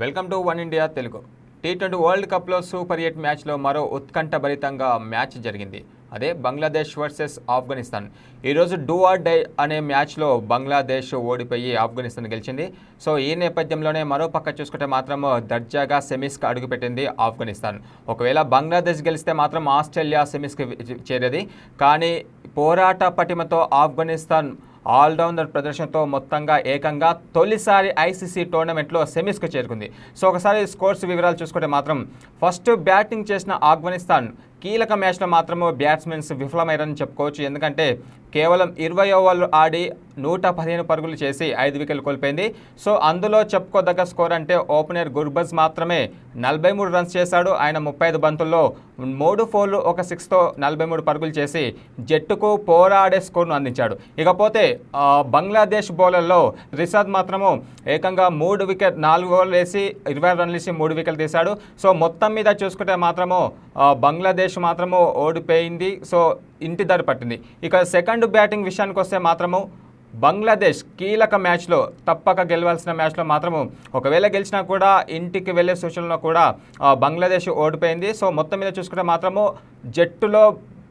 Welcome to one India Telugu. T twenty world కప్లో super eight మ్యాచ్లో మరో ఉత్కంఠభరితంగా మ్యాచ్ జరిగింది. అదే బంగ్లాదేశ్ వర్సెస్ ఆఫ్ఘనిస్తాన్. ఈరోజు డూ ఆర్ డై అనే మ్యాచ్లో బంగ్లాదేశ్ ఓడిపోయి ఆఫ్ఘనిస్తాన్ గెలిచింది. సో ఈ నేపథ్యంలోనే మరో పక్క చూసుకుంటే మాత్రం దర్జాగా సెమీస్కి అడుగుపెట్టింది ఆఫ్ఘనిస్తాన్. ఒకవేళ బంగ్లాదేశ్ గెలిస్తే మాత్రం ఆస్ట్రేలియా సెమీస్కి చేరేది. కానీ పోరాట పటిమతో ఆఫ్ఘనిస్తాన్ ఆల్రౌండర్ ప్రదర్శనతో మొత్తంగా ఏకంగా తొలిసారి ఐసీసీ టోర్నమెంట్లో సెమీస్కు చేరుకుంది. సో ఒకసారి స్కోర్స్ వివరాలు చూసుకుంటే మాత్రం ఫస్ట్ బ్యాటింగ్ చేసిన ఆఫ్ఘనిస్తాన్ కీలక మ్యాచ్లో మాత్రము బ్యాట్స్మెన్స్ విఫలమయ్యారని చెప్పుకోవచ్చు. ఎందుకంటే కేవలం ఇరవై ఓవర్లు ఆడి నూట పదిహేను పరుగులు చేసి ఐదు వికెట్లు కోల్పోయింది. సో అందులో చెప్పుకోదగ్గ స్కోర్ అంటే ఓపెనర్ గుర్బజ్ మాత్రమే నలభై మూడు రన్స్ చేశాడు. ఆయన ముప్పై ఐదు బంతుల్లో మూడు ఫోర్లు ఒక సిక్స్తో నలభై మూడు పరుగులు చేసి జట్టుకు పోరాడే స్కోర్ను అందించాడు. ఇకపోతే బంగ్లాదేశ్ బౌలర్లో రిషాద్ మాత్రము ఏకంగా మూడు వికెట్ నాలుగు ఓవర్లు వేసి ఇరవై రన్లు వేసి మూడు వికెట్లు తీశాడు. సో మొత్తం మీద చూసుకుంటే మాత్రము బంగ్లాదేశ్ బంగ్లాదేశ్ మాత్రము ఓడిపోయింది. సో ఇంటి దారి పట్టింది. ఇక సెకండ్ బ్యాటింగ్ విషయానికి వస్తే మాత్రము బంగ్లాదేశ్ కీలక మ్యాచ్లో తప్పక గెలవాల్సిన మ్యాచ్లో మాత్రము ఒకవేళ గెలిచినా కూడా ఇంటికి వెళ్ళే సూచనలో కూడా బంగ్లాదేశ్ ఓడిపోయింది. సో మొత్తం మీద చూసుకుంటే మాత్రము జట్టులో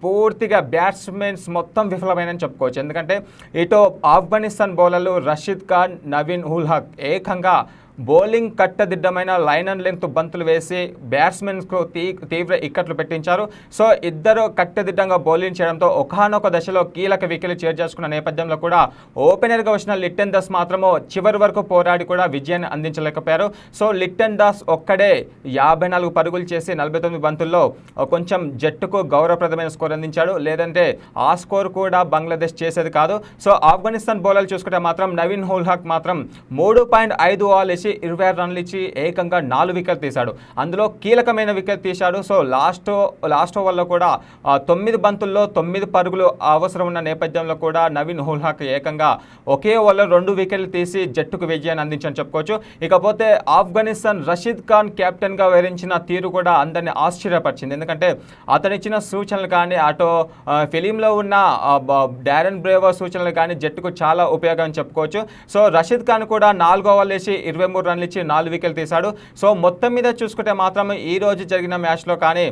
పూర్తిగా బ్యాట్స్మెన్స్ మొత్తం విఫలమైనని చెప్పుకోవచ్చు. ఎందుకంటే ఇటు ఆఫ్ఘనిస్తాన్ బౌలర్లు రషీద్ ఖాన్ నవీన్ ఉల్ హక్ ఏకంగా బౌలింగ్ కట్టదిడ్డమైన లైన్ అండ్ లెంగ్త్ బంతులు వేసి బ్యాట్స్మెన్స్కు తీ తీవ్ర ఇక్కట్లు పెట్టించారు. సో ఇద్దరు కట్టదిడ్డంగా బౌలింగ్ చేయడంతో ఒకనొక దశలో కీలక వికెట్లు చేర్చేసుకున్న నేపథ్యంలో కూడా ఓపెనర్గా వచ్చిన లిట్టన్ దాస్ మాత్రము చివరి వరకు పోరాడి కూడా విజయాన్ని అందించలేకపోయారు. సో లిట్టన్ దాస్ ఒక్కడే యాభై నాలుగు పరుగులు చేసి నలభై తొమ్మిది బంతుల్లో కొంచెం జట్టుకు గౌరవప్రదమైన స్కోర్ అందించాడు. లేదంటే ఆ స్కోర్ కూడా బంగ్లాదేశ్ చేసేది కాదు. సో ఆఫ్ఘనిస్తాన్ బౌలర్లు చూసుకుంటే మాత్రం నవీన్ హోల్హాక్ మాత్రం మూడు పాయింట్ ఐదు ఓవర్లు నుంచి ఇరవై ఆరు రన్లు ఇచ్చి ఏకంగా నాలుగు వికెట్ తీశాడు. అందులో కీలకమైన వికెట్ తీశాడు. సో లాస్ట్ లాస్ట్ ఓవర్లో కూడా తొమ్మిది బంతుల్లో తొమ్మిది పరుగులు అవసరం ఉన్న నేపథ్యంలో కూడా నవీన్ హోల్ ఏకంగా ఒకే ఓవర్లో రెండు వికెట్లు తీసి జట్టుకు విజయాన్ని అందించని చెప్పుకోవచ్చు. ఇకపోతే ఆఫ్ఘనిస్తాన్ రషీద్ ఖాన్ కెప్టెన్గా వివరించిన తీరు కూడా అందరిని ఆశ్చర్యపరిచింది. ఎందుకంటే అతనిచ్చిన సూచనలు కానీ అటు ఫిలింలో ఉన్న డారెన్ బ్రేవో సూచనలు కానీ జట్టుకు చాలా ఉపయోగం చెప్పుకోవచ్చు. సో రషీద్ ఖాన్ కూడా నాలుగో ఓవర్లు వేసి ఇరవై మూడు రన్లు ఇచ్చి నాలుగు వికెట్లు తీశాడు. సో మొత్తం మీద చూసుకుంటే మాత్రం ఈ రోజు జరిగిన మ్యాచ్లో కానీ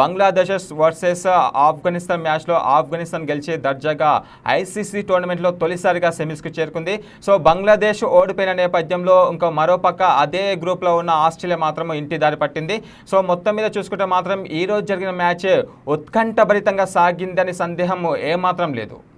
బంగ్లాదేశ్ వర్సెస్ ఆఫ్ఘనిస్తాన్ మ్యాచ్లో ఆఫ్ఘనిస్తాన్ గెలిచి దర్జాగా ఐసీసీ టోర్నమెంట్లో తొలిసారిగా సెమీస్కి చేరుకుంది. సో బంగ్లాదేశ్ ఓడిపోయిన నేపథ్యంలో ఇంకా మరోపక్క అదే గ్రూప్లో ఉన్న ఆస్ట్రేలియా మాత్రం ఇంటి దారి పట్టింది. సో మొత్తం మీద చూసుకుంటే మాత్రం ఈ రోజు జరిగిన మ్యాచ్ ఉత్కంఠభరితంగా సాగిందని సందేహం ఏమాత్రం లేదు.